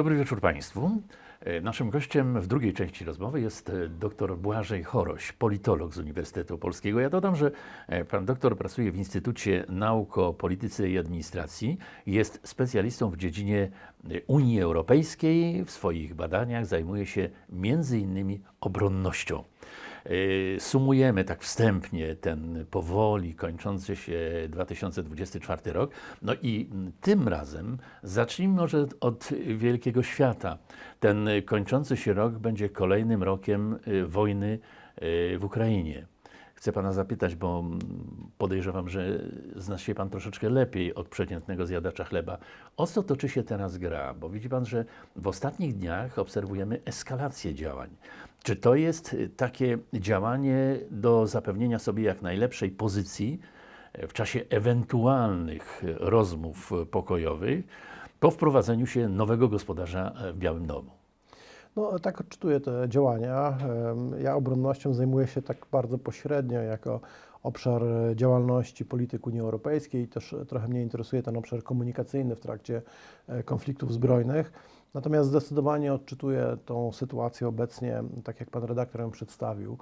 Dobry wieczór Państwu. E, Naszym gościem w drugiej części rozmowy jest e, dr Błażej Choroś, politolog z Uniwersytetu Polskiego. Ja dodam, że e, pan doktor pracuje w Instytucie Nauk o Polityce i Administracji. Jest specjalistą w dziedzinie Unii Europejskiej. W swoich badaniach zajmuje się między innymi obronnością. E, Sumujemy tak wstępnie ten powoli kończący się 2024 rok. No i tym razem zacznijmy może od wielkiego świata. Ten kończący się rok będzie kolejnym rokiem y, wojny y, w Ukrainie. Chcę pana zapytać, bo podejrzewam, że zna się pan troszeczkę lepiej od przeciętnego zjadacza chleba. O co toczy się teraz gra? Bo widzi pan, że w ostatnich dniach obserwujemy eskalację działań. Czy to jest y, takie działanie do zapewnienia sobie jak najlepszej pozycji e, w czasie ewentualnych e, rozmów pokojowych po wprowadzeniu się nowego gospodarza w Białym Domu? No, tak odczytuję te działania. Ja obronnością zajmuję się tak bardzo pośrednio jako obszar działalności polityk Unii Europejskiej. Też e, trochę mnie interesuje ten obszar komunikacyjny w trakcie e, konfliktów zbrojnych. Natomiast zdecydowanie odczytuję tą sytuację obecnie, tak jak pan redaktor ją przedstawił.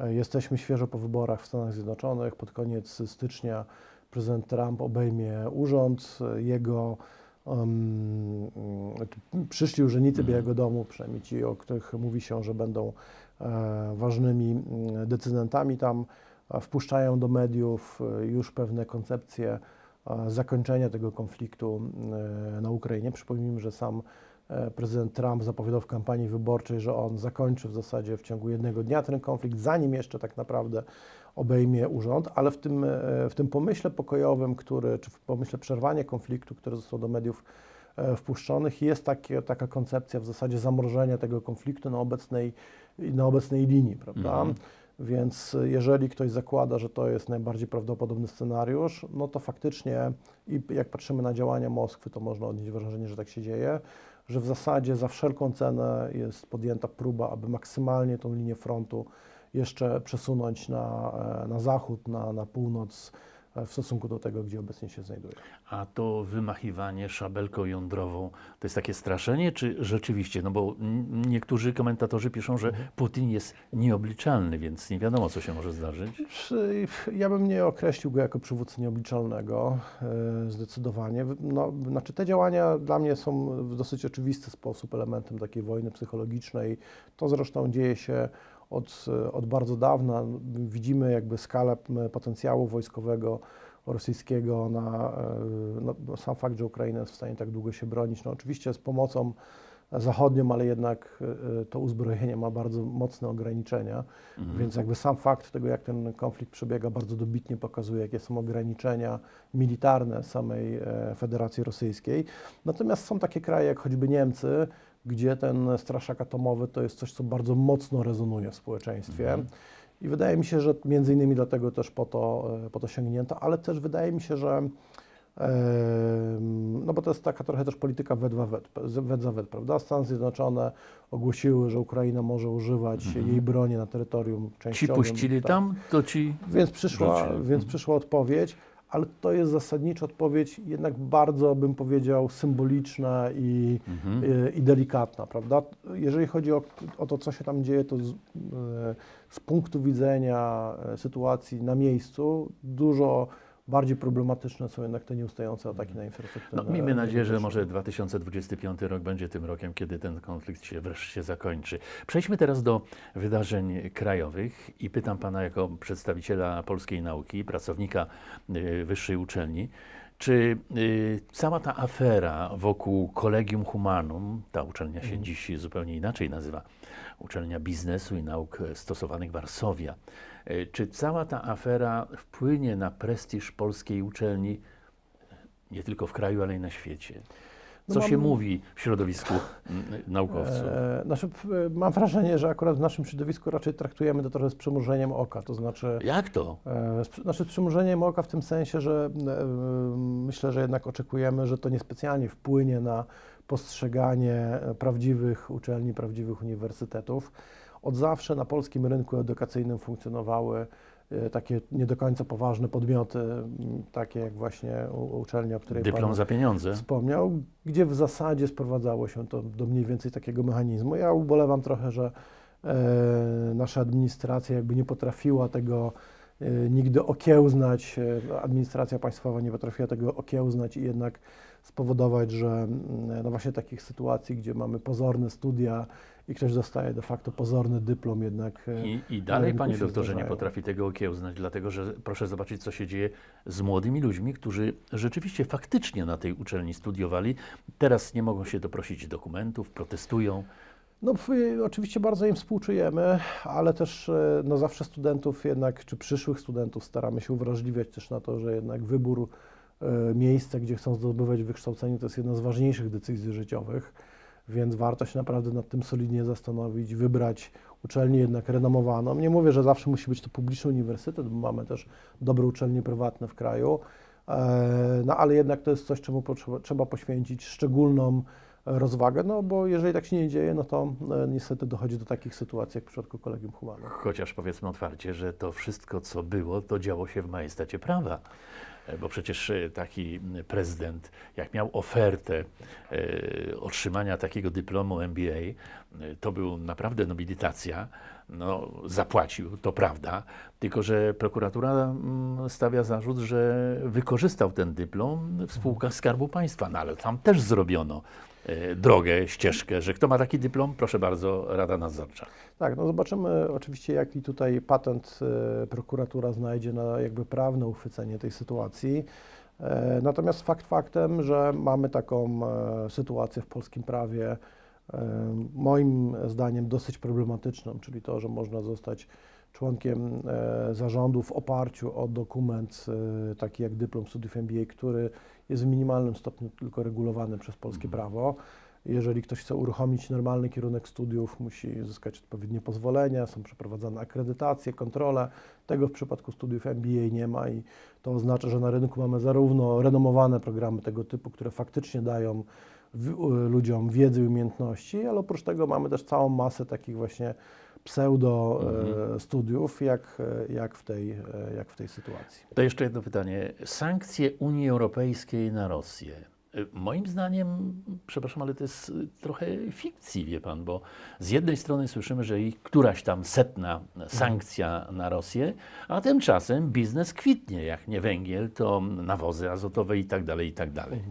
E, Jesteśmy świeżo po wyborach w Stanach Zjednoczonych. Pod koniec stycznia prezydent Trump obejmie urząd. Jego um, przyszli urzędnicy Białego Domu, przynajmniej ci, o których mówi się, że będą e, ważnymi mm, decydentami tam, e, wpuszczają do mediów e, już pewne koncepcje zakończenia tego konfliktu na Ukrainie. Przypomnijmy, że sam prezydent Trump zapowiadał w kampanii wyborczej, że on zakończy w zasadzie w ciągu jednego dnia ten konflikt, zanim jeszcze tak naprawdę obejmie urząd, ale w tym, e, w tym pomyśle pokojowym, który, czy w pomyśle przerwania konfliktu, który został do mediów e, wpuszczonych, jest takie, taka koncepcja w zasadzie zamrożenia tego konfliktu na obecnej, na obecnej linii, prawda? Mhm. Więc jeżeli ktoś zakłada, że to jest najbardziej prawdopodobny scenariusz, no to faktycznie i jak patrzymy na działania Moskwy, to można odnieść wrażenie, że tak się dzieje, że w zasadzie za wszelką cenę jest podjęta próba, aby maksymalnie tą linię frontu jeszcze przesunąć na, e, na zachód, na, na północ w stosunku do tego, gdzie obecnie się znajduje. A to wymachiwanie szabelką jądrową to jest takie straszenie, czy rzeczywiście? No bo niektórzy komentatorzy piszą, że Putin jest nieobliczalny, więc nie wiadomo, co się może zdarzyć. Ja bym nie określił go jako przywódcę nieobliczalnego, e, zdecydowanie. No, znaczy te działania dla mnie są w dosyć oczywisty sposób elementem takiej wojny psychologicznej. To zresztą dzieje się od, e, od bardzo dawna. Widzimy jakby skalę potencjału wojskowego rosyjskiego na e, no, no, sam fakt, że Ukraina jest w stanie tak długo się bronić. No, oczywiście z pomocą zachodnią, ale jednak e, to uzbrojenie ma bardzo mocne ograniczenia. Więc jakby sam fakt tego, jak ten konflikt przebiega, bardzo dobitnie pokazuje, jakie są ograniczenia militarne samej e, Federacji Rosyjskiej. Natomiast są takie kraje jak choćby Niemcy, gdzie ten straszak atomowy to jest coś, co bardzo mocno rezonuje w społeczeństwie. I wydaje mi się, że między innymi dlatego też po to, e, po to sięgnięto, ale też wydaje mi się, że No bo to jest taka trochę też polityka wet za wet, wet za wet, prawda? Stany Zjednoczone ogłosiły, że Ukraina może używać jej broni na terytorium Mhm. Ci częściowym. puścili tak. tam, to ci... Więc przyszła, Wrócili. więc przyszła odpowiedź, ale to jest zasadnicza odpowiedź, jednak bardzo bym powiedział symboliczna i, Mhm. i, i delikatna, prawda? Jeżeli chodzi o, o to, co się tam dzieje, to z, e, z punktu widzenia e, sytuacji na miejscu dużo bardziej problematyczne są jednak te nieustające ataki na infrastrukturę. No, miejmy nadzieję, że może 2025 rok będzie tym rokiem, kiedy ten konflikt się wreszcie zakończy. Przejdźmy teraz do wydarzeń krajowych i pytam Pana jako przedstawiciela polskiej nauki, pracownika y, wyższej uczelni, czy y, cała ta afera wokół Collegium Humanum, ta uczelnia się dziś zupełnie inaczej nazywa, Uczelnia Biznesu i Nauk Stosowanych Warszawia, y, czy cała ta afera wpłynie na prestiż polskiej uczelni nie tylko w kraju, ale i na świecie. No Co mam- się mówi w środowisku naukowców? E, znaczy, mam wrażenie, że akurat w naszym środowisku raczej traktujemy to trochę z przymrużeniem oka, to znaczy, Jak to? e, z, znaczy z przymrużeniem oka w tym sensie, że e, myślę, że jednak oczekujemy, że to niespecjalnie wpłynie na postrzeganie e, prawdziwych uczelni, prawdziwych uniwersytetów. Od zawsze na polskim rynku edukacyjnym funkcjonowały e, takie nie do końca poważne podmioty, takie jak właśnie uczelnia, o której Dyplom pan za pieniądze. wspomniał, gdzie w zasadzie sprowadzało się to do mniej więcej takiego mechanizmu. Ja ubolewam trochę, że e, nasza administracja jakby nie potrafiła tego e, nigdy okiełznać, e, administracja państwowa nie potrafiła tego okiełznać i jednak spowodować, że mm, no właśnie takich sytuacji, gdzie mamy pozorne studia i ktoś dostaje de facto pozorny dyplom jednak e, I, I dalej, rynku panie doktorze, nie zdarzają. potrafi tego okiełznać, dlatego że proszę zobaczyć, co się dzieje z młodymi ludźmi, którzy rzeczywiście faktycznie na tej uczelni studiowali. Teraz nie mogą się doprosić dokumentów, protestują. No, oczywiście bardzo im współczujemy, ale też e, no, zawsze studentów jednak, czy przyszłych studentów staramy się uwrażliwiać też na to, że jednak wybór e, miejsca, gdzie chcą zdobywać wykształcenie, to jest jedna z ważniejszych decyzji życiowych, więc warto się naprawdę nad tym solidnie zastanowić, wybrać uczelnię jednak renomowaną. Nie mówię, że zawsze musi być to publiczny uniwersytet, bo mamy też dobre uczelnie prywatne w kraju, e, no ale jednak to jest coś, czemu trzeba poświęcić szczególną rozwagę, no bo jeżeli tak się nie dzieje, no to e, niestety dochodzi do takich sytuacji jak w przypadku Kolegium Humanum. Chociaż powiedzmy otwarcie, że to wszystko, co było, to działo się w majestacie prawa. E, Bo przecież e, taki prezydent, jak miał ofertę e, otrzymania takiego dyplomu MBA, to był naprawdę nobilitacja. No, zapłacił, to prawda, tylko że prokuratura mm, stawia zarzut, że wykorzystał ten dyplom w spółkach Skarbu Państwa. No ale tam też zrobiono drogę, ścieżkę, że kto ma taki dyplom, proszę bardzo, Rada Nadzorcza. Tak, no zobaczymy oczywiście, jaki tutaj patent e, prokuratura znajdzie na jakby prawne uchwycenie tej sytuacji. E, Natomiast fakt faktem, że mamy taką e, sytuację w polskim prawie, e, moim zdaniem dosyć problematyczną, czyli to, że można zostać członkiem e, zarządu w oparciu o dokument e, taki jak dyplom studiów MBA, który jest w minimalnym stopniu tylko regulowany przez polskie prawo. Jeżeli ktoś chce uruchomić normalny kierunek studiów, musi uzyskać odpowiednie pozwolenia, są przeprowadzane akredytacje, kontrole. Tego w przypadku studiów MBA nie ma i to oznacza, że na rynku mamy zarówno renomowane programy tego typu, które faktycznie dają ludziom wiedzę i umiejętności, ale oprócz tego mamy też całą masę takich właśnie pseudo e, studiów, jak, e, jak, w tej, e, jak w tej sytuacji. To jeszcze jedno pytanie. Sankcje Unii Europejskiej na Rosję. Moim zdaniem, przepraszam, ale to jest trochę fikcji, wie pan, bo z jednej strony słyszymy, że i któraś tam setna sankcja na Rosję, a tymczasem biznes kwitnie. Jak nie węgiel, to nawozy azotowe i tak dalej, i tak dalej.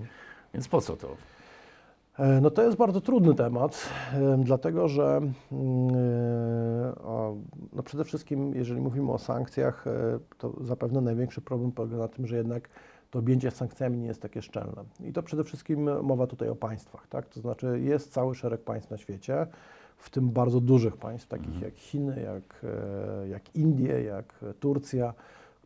Więc po co to? E, No to jest bardzo trudny temat, em, dlatego że mm, e, no przede wszystkim, jeżeli mówimy o sankcjach, e, to zapewne największy problem polega na tym, że jednak to objęcie sankcjami nie jest takie szczelne. I to przede wszystkim mowa tutaj o państwach, tak? To znaczy jest cały szereg państw na świecie, w tym bardzo dużych państw, takich jak Chiny, jak, jak Indie, jak Turcja,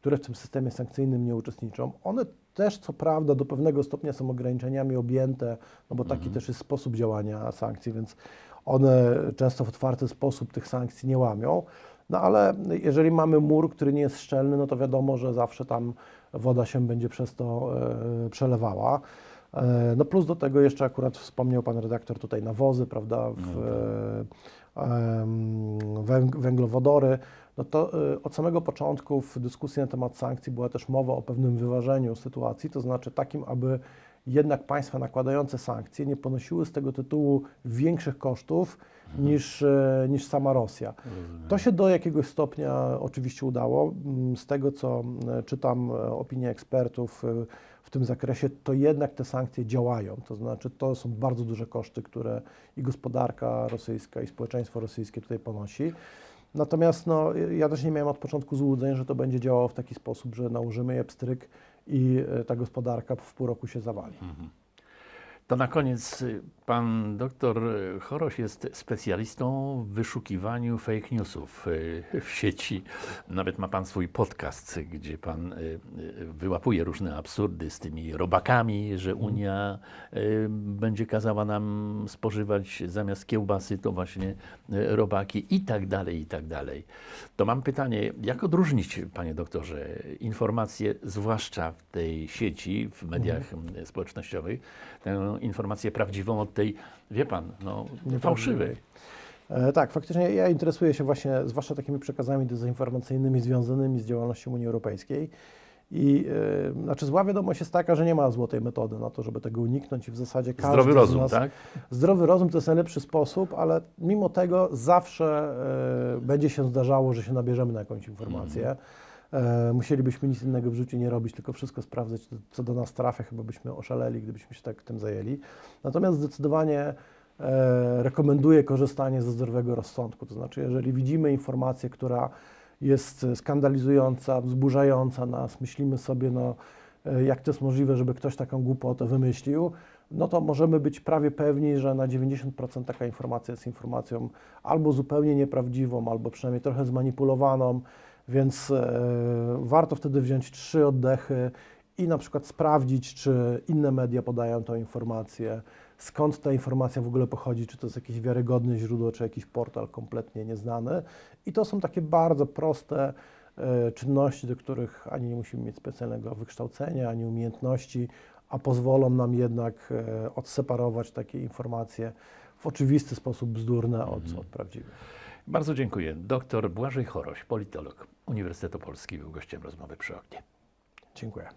które w tym systemie sankcyjnym nie uczestniczą. One też, co prawda, do pewnego stopnia są ograniczeniami objęte, no bo taki też jest sposób działania sankcji, więc one często w otwarty sposób tych sankcji nie łamią. No ale jeżeli mamy mur, który nie jest szczelny, no to wiadomo, że zawsze tam woda się będzie przez to e, przelewała. E, no plus do tego jeszcze akurat wspomniał pan redaktor tutaj nawozy, prawda, w, e, em, węg- węglowodory. No to e, od samego początku w dyskusji na temat sankcji była też mowa o pewnym wyważeniu sytuacji, to znaczy takim, aby jednak państwa nakładające sankcje nie ponosiły z tego tytułu większych kosztów niż, e, niż sama Rosja. To się do jakiegoś stopnia oczywiście udało. Mm, Z tego, co e, czytam e, opinie ekspertów e, w tym zakresie, to jednak te sankcje działają. To znaczy, to są bardzo duże koszty, które i gospodarka rosyjska, i społeczeństwo rosyjskie tutaj ponosi. Natomiast no, ja też nie miałem od początku złudzeń, że to będzie działało w taki sposób, że nałożymy je pstryk i ta gospodarka w pół roku się zawali. To na koniec y, pan doktor Choroś jest specjalistą w wyszukiwaniu fake newsów y, w sieci. Nawet ma pan swój podcast, gdzie pan y, wyłapuje różne absurdy z tymi robakami, że Unia y, będzie kazała nam spożywać zamiast kiełbasy to właśnie robaki i tak dalej, i tak dalej. To mam pytanie, jak odróżnić, panie doktorze, informacje, zwłaszcza w tej sieci, w mediach y, społecznościowych, tę informację prawdziwą od tej, wie pan, no, fałszywej. E, Tak, faktycznie ja interesuję się właśnie zwłaszcza takimi przekazami dezinformacyjnymi związanymi z działalnością Unii Europejskiej. I e, znaczy zła wiadomość jest taka, że nie ma złotej metody na to, żeby tego uniknąć i w zasadzie każdy Zdrowy z rozum, nas, tak? Zdrowy rozum to jest najlepszy sposób, ale mimo tego zawsze e, będzie się zdarzało, że się nabierzemy na jakąś informację. E, musielibyśmy nic innego w życiu nie robić, tylko wszystko sprawdzać, co- co do nas trafia. Chyba byśmy oszaleli, gdybyśmy się tak tym zajęli. Natomiast zdecydowanie e, rekomenduję korzystanie ze zdrowego rozsądku. To znaczy, jeżeli widzimy informację, która jest skandalizująca, wzburzająca nas, myślimy sobie, no, e, jak to jest możliwe, żeby ktoś taką głupotę wymyślił, no to możemy być prawie pewni, że na 90% taka informacja jest informacją albo zupełnie nieprawdziwą, albo przynajmniej trochę zmanipulowaną, więc e, warto wtedy wziąć trzy oddechy i na przykład sprawdzić, czy inne media podają tą informację, skąd ta informacja w ogóle pochodzi, czy to jest jakieś wiarygodne źródło, czy jakiś portal kompletnie nieznany. I to są takie bardzo proste e, czynności, do których ani nie musimy mieć specjalnego wykształcenia, ani umiejętności, a pozwolą nam jednak e, odseparować takie informacje w oczywisty sposób bzdurne od, od prawdziwych. Bardzo dziękuję. Doktor Błażej Choroś, politolog Uniwersytetu Polski, był gościem rozmowy przy oknie. Dziękuję.